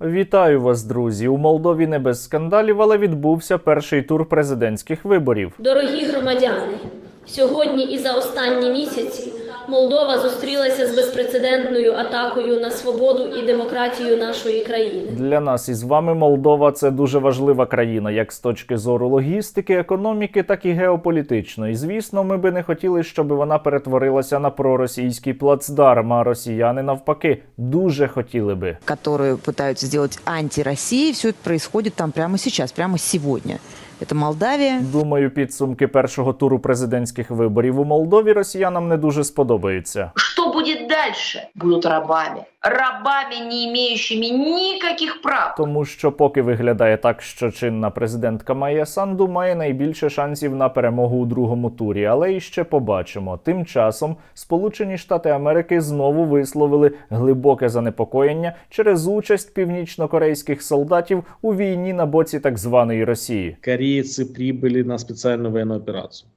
Вітаю вас, друзі! У Молдові не без скандалів, але відбувся перший тур президентських виборів. Дорогі громадяни, сьогодні і за останні місяці Молдова зустрілася з безпрецедентною атакою на свободу і демократію нашої країни. Для нас із вами Молдова це дуже важлива країна, як з точки зору логістики, економіки, так і геополітично. І звісно, ми би не хотіли, щоб вона перетворилася на проросійський плацдарм. А росіяни навпаки дуже хотіли би. которые пытаются сделать анти-Россией, все это происходит там прямо сейчас, прямо сегодня. Это Молдавія. Думаю, підсумки першого туру президентських виборів у Молдові росіянам не дуже сподобаються. Что будет дальше? Будут рабами. Рабами, не имеющими никаких прав. Тому що поки виглядає так, що чинна президентка Майя Санду має найбільше шансів на перемогу у другому турі, але іще побачимо. Тим часом Сполучені Штати Америки знову висловили глибоке занепокоєння через участь північнокорейських солдатів у війні на боці так званої Росії. корейцы прибыли на специальную военную операцию.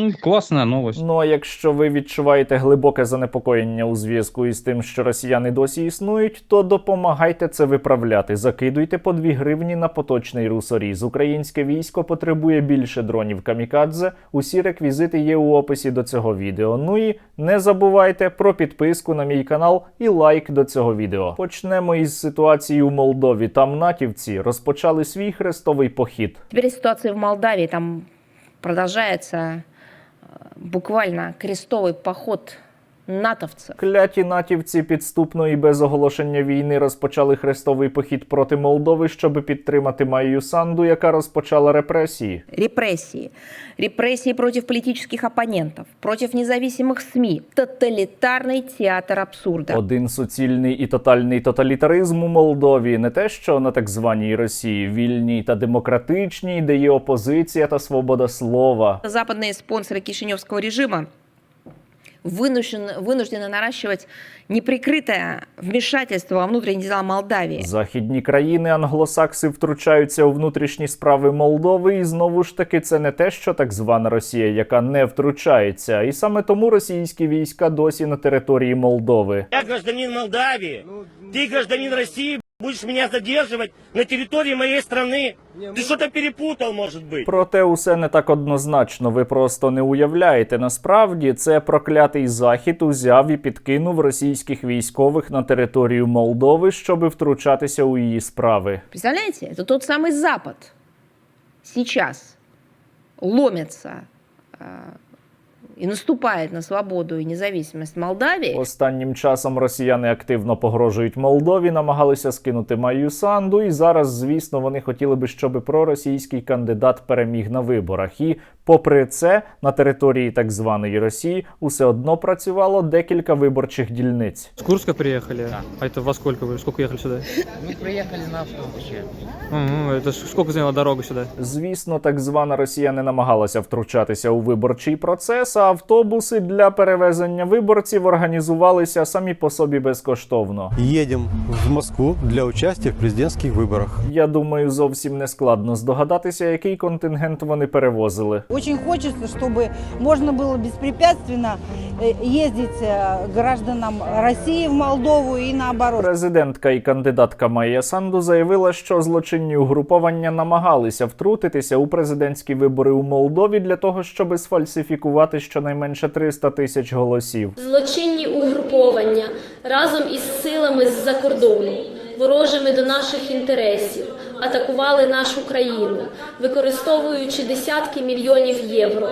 Ну, классная новость. Ну а якщо ви відчуваєте глибоке занепокоєння у зв'язку із тим, що росіяни досі існують, то допомагайте це виправляти. Закидуйте по 2 гривні на поточний русоріз. Українське військо потребує більше дронів камікадзе. Усі реквізити є у описі до цього відео. Ну і не забувайте про підписку на мій канал і лайк до цього відео. Почнемо із ситуації у Молдові. Там натівці розпочали свій хрестовий похід. Теперь ситуация в Молдавии, там продолжается э, буквально крестовый поход натовцев. Кляті натівці підступно і без оголошення війни розпочали хрестовий похід проти Молдови, щоб підтримати Майю Санду, яка розпочала репресії. Репрессии. Репрессии против политических оппонентов, против независимых СМИ. Тоталитарный театр абсурда. Один суцільний і тотальний тоталітаризм у Молдові, не те, що на так званій Росії, вільній та демократичній, де є опозиція та свобода слова. Западные спонсоры кишиневского режима вынуждены, вынуждены наращивать неприкрытое вмешательство во внутренние дела Молдавии. Західні країни англосакси втручаються у внутрішні справи Молдови, і знову ж таки це не те, що так звана Росія, яка не втручається, і саме тому російські війська досі на території Молдови. Я гражданин Молдавии, ты гражданин России, будешь меня задерживать на территории моей страны. Ты что-то перепутал, может быть. Проте усе не так однозначно. Ви просто не уявляєте. Насправді це проклятий захід узяв і підкинув російських військових на територію Молдови, щоби втручатися у її справи. Представляете, это тот самый Запад сейчас ломится э, и наступает на свободу и независимость Молдавии. Останнім часом росіяни активно погрожують Молдові, намагалися скинути Майю Санду, і зараз, звісно, вони хотіли би, щоб проросійський кандидат переміг на виборах. І, попри це, на території так званої Росії усе одно працювало декілька виборчих дільниць. С Курска приехали? А это во сколько вы? Сколько ехали сюда? Мы приехали на автобусе. Мгм, это ж сколько заняла дорога сюда? Звісно, так звана Росія не намагалася втручатися у виборчий процес, а автобуси для перевезення виборців організувалися самі по собі безкоштовно. едем в Москву для участия в президентских выборах. Я думаю, зовсім не складно здогадатися, який контингент вони перевозили. Очень хочется, чтобы можно было беспрепятственно э, ездить э, гражданам России в Молдову и наоборот. Президентка і кандидатка Майя Санду заявила, що злочинні угруповання намагалися втрутитися у президентські вибори у Молдові для того, щоб сфальсифікувати щонайменше 300 тисяч голосів. Злочинні угруповання разом із силами з-за кордону, ворожими до наших інтересів, атакували нашу країну, використовуючи десятки мільйонів євро,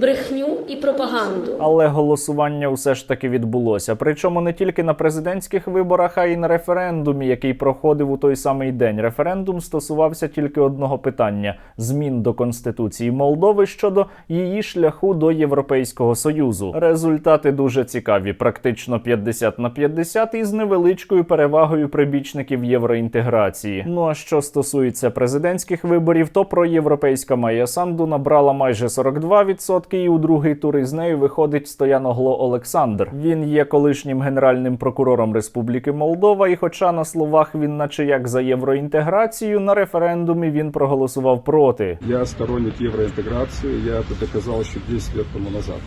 брехню і пропаганду. Але голосування все ж таки відбулося. Причому не тільки на президентських виборах, а й на референдумі, який проходив у той самий день. Референдум стосувався тільки одного питання: змін до конституції Молдови щодо її шляху до Європейського союзу. Результати дуже цікаві, практично 50 на 50 і з невеличкою перевагою прибічників євроінтеграції. Ну а що стосується президентських виборів, то проєвропейська Майя Санду набрала майже 42%, і у другий тур із нею виходить Стояногло Олександр. Він є колишнім генеральним прокурором Республіки Молдова, і хоча на словах він, наче як за євроінтеграцію, на референдумі він проголосував проти. Я сторонник євроінтеграції. я это доказал еще 10 років тому назад.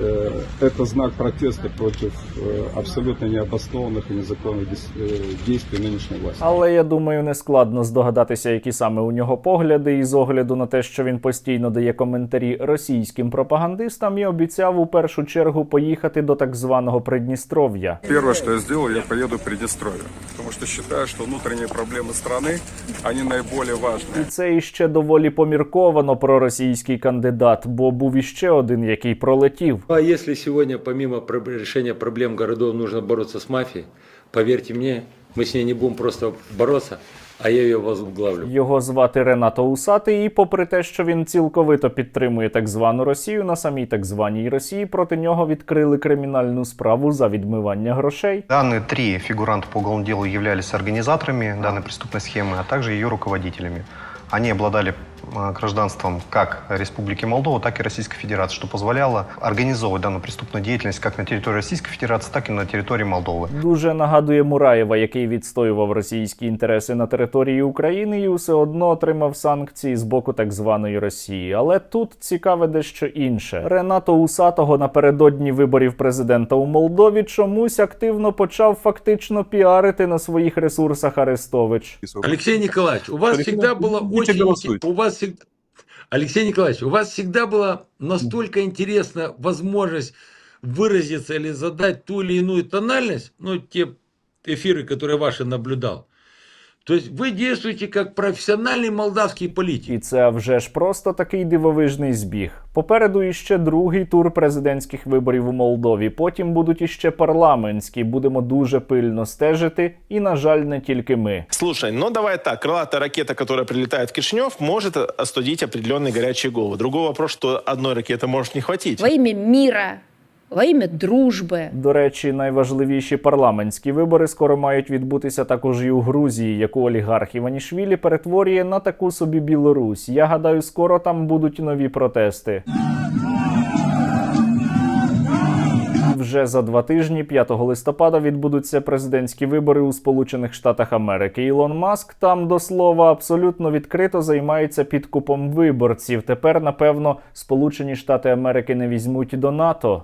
э, это знак протеста против э, абсолютно необоснованных и незаконных дес- э, действий нынешней власти. Але я думаю, не складно здогадатися, які саме у нього погляди, і з огляду на те, що він постійно дає коментарі російським пропагандистам, і обіцяв у першу чергу поїхати до так званого Придністров'я. Первое, что я сделал, я поеду в Приднестровье, потому что считаю, что внутренние проблемы страны, они наиболее важные. І це іще доволі помірковано проросійський кандидат, бо був іще один, який пролетів. А если сегодня помимо про- решения проблем городов нужно бороться с мафией, поверьте мне, мы с ней не будем просто бороться, а я ее возглавлю. Його звати Ренато Усатий, і попри те, що він цілковито підтримує так звану Росію, на самій так званій Росії проти нього відкрили кримінальну справу за відмивання грошей. Данные три фигуранта по уголовному делу являлись организаторами данной преступной схемы, а также ее руководителями. Они обладали э, гражданством как Республики Молдова, так и Российской Федерации, что позволяло организовывать данную преступную деятельность как на территории Российской Федерации, так и на территории Молдовы. Дуже нагадує Мураєва, який відстоював російські інтереси на території України і все одно отримав санкції з боку так званої Росії. Але тут цікаве дещо інше. Ренато Усатого напередодні виборів президента у Молдові чомусь активно почав фактично піарити на своїх ресурсах Арестович. Алексей Николаевич, у вас всегда было очень... У вас всегда... Алексей Николаевич, у вас всегда была настолько интересна возможность выразиться или задать ту или иную тональность, ну, те эфиры, которые ваши наблюдал. То есть вы действуете как профессиональный молдавский политик. І це вже ж просто такий дивовижний збіг. Попереду іще другий тур президентських виборів у Молдові. Потім будуть іще парламентські. Будемо дуже пильно стежити. І, на жаль, не тільки ми. Слушай, ну давай так, крылатая ракета, которая прилетает в Кишинев, может остудить определенные горячие головы. Другой вопрос, что одной ракеты может не хватить. Во имя мира, во имя дружбы. До речі, найважливіші парламентські вибори скоро мають відбутися також і у Грузії, яку олігарх Іванішвілі перетворює на таку собі Білорусь. Я гадаю, скоро там будуть нові протести. Вже за два тижні, 5 листопада, відбудуться президентські вибори у Сполучених Штатах Америки. Ілон Маск там до слова абсолютно відкрито займається підкупом виборців. Тепер, напевно, Сполучені Штати Америки не візьмуть до НАТО.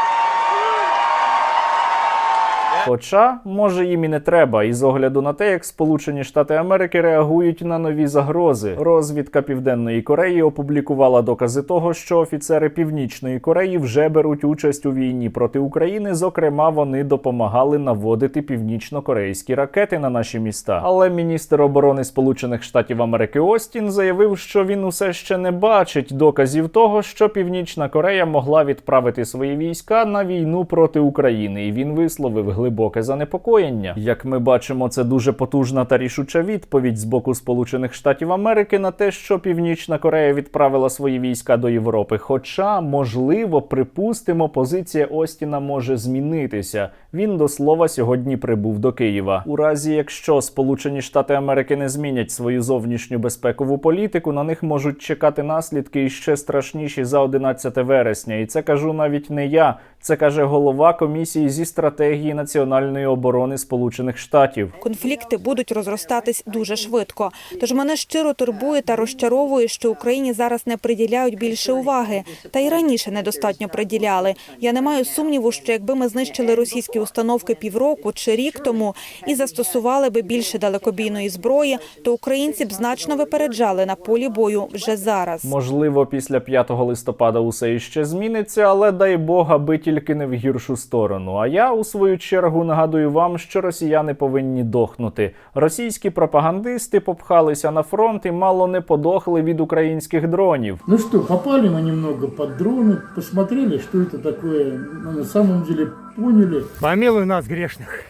Хоча, може, їм і не треба, із огляду на те, як Сполучені Штати Америки реагують на нові загрози. Розвідка Південної Кореї опублікувала докази того, що офіцери Північної Кореї вже беруть участь у війні проти України. Зокрема, вони допомагали наводити північно-корейські ракети на наші міста. Але міністр оборони Сполучених Штатів Америки Остін заявив, що він усе ще не бачить доказів того, що Північна Корея могла відправити свої війська на війну проти України, і він висловив глибоке занепокоєння. Як ми бачимо, це дуже потужна та рішуча відповідь з боку Сполучених Штатів Америки на те, що Північна Корея відправила свої війська до Європи. Хоча, можливо, припустимо, позиція Остіна може змінитися. Він до слова сьогодні прибув до Києва. У разі, якщо Сполучені Штати Америки не змінять свою зовнішню безпекову політику, на них можуть чекати наслідки ще страшніші за 11 вересня. І це кажу навіть не я. Це каже голова комісії зі стратегії національної оборони Сполучених Штатів. Конфлікти будуть розростатись дуже швидко. Тож мене щиро турбує та розчаровує, що Україні зараз не приділяють більше уваги, та й раніше недостатньо приділяли. Я не маю сумніву, що якби ми знищили російські установки півроку чи рік тому і застосували би більше далекобійної зброї, то українці б значно випереджали на полі бою вже зараз. Можливо, після 5 листопада усе іще зміниться, але дай Бог, аби тільки не в гіршу сторону. А я у свою чергу нагадую вам, що росіяни повинні дохнути. Російські пропагандисти попхалися на фронт і мало не подохли від українських дронів. Ну что, попали мы немного под дроны, посмотрели, что это такое, но на самом деле поняли. Помилуй нас, грешных.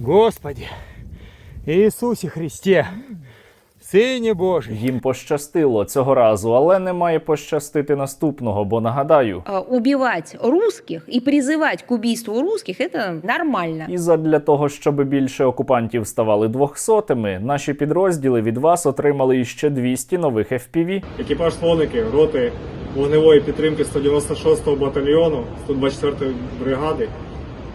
Господи, Иисусе Христе, Сыне Божий. Їм пощастило цього разу, але не має пощастити наступного, бо нагадаю. А, Убивать русских и призывать к убийству русских – это нормально. І задля того, щоб більше окупантів ставали двохсотими, наші підрозділи від вас отримали іще 200 нових FPV. Екіпаж слоники, роти вогневої підтримки 196-го батальйону 124-ї бригади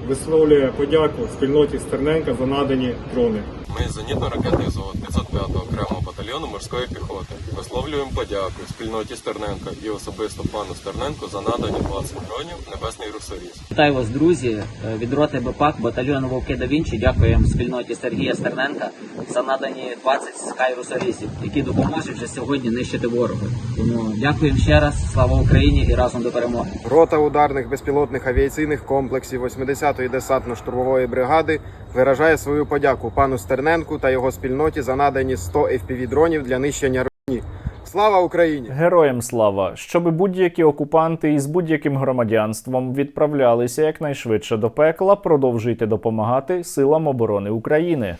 висловлює подяку спільноті Стерненка за надані дрони. Ми зенітно-ракетний взвод 505-го окремого батальйону морської піхоти. Висловлюємо подяку спільноті Стерненка і особисто пану Стерненку за надані 20 дронів Небесний Русоріз. Вітаю вас, друзі. Е, Від роти БПАК батальйону Вовки да Вінчі дякуємо спільноті Сергія Стерненка за надані 20 Sky Русорізів, які допоможуть вже сьогодні нищити ворога. Тому дякуємо ще раз. Слава Україні і разом до перемоги. Рота ударних безпілотних авіаційних комплексів 80-ї десантно-штурмової бригади виражає свою подяку пану Стерненку та його спільноті за надані 100 FPV-дронів для нищення руйні. Слава Україні! Героям слава, щоб будь-які окупанти із будь-яким громадянством відправлялися якнайшвидше до пекла, продовжуйте допомагати силам оборони України.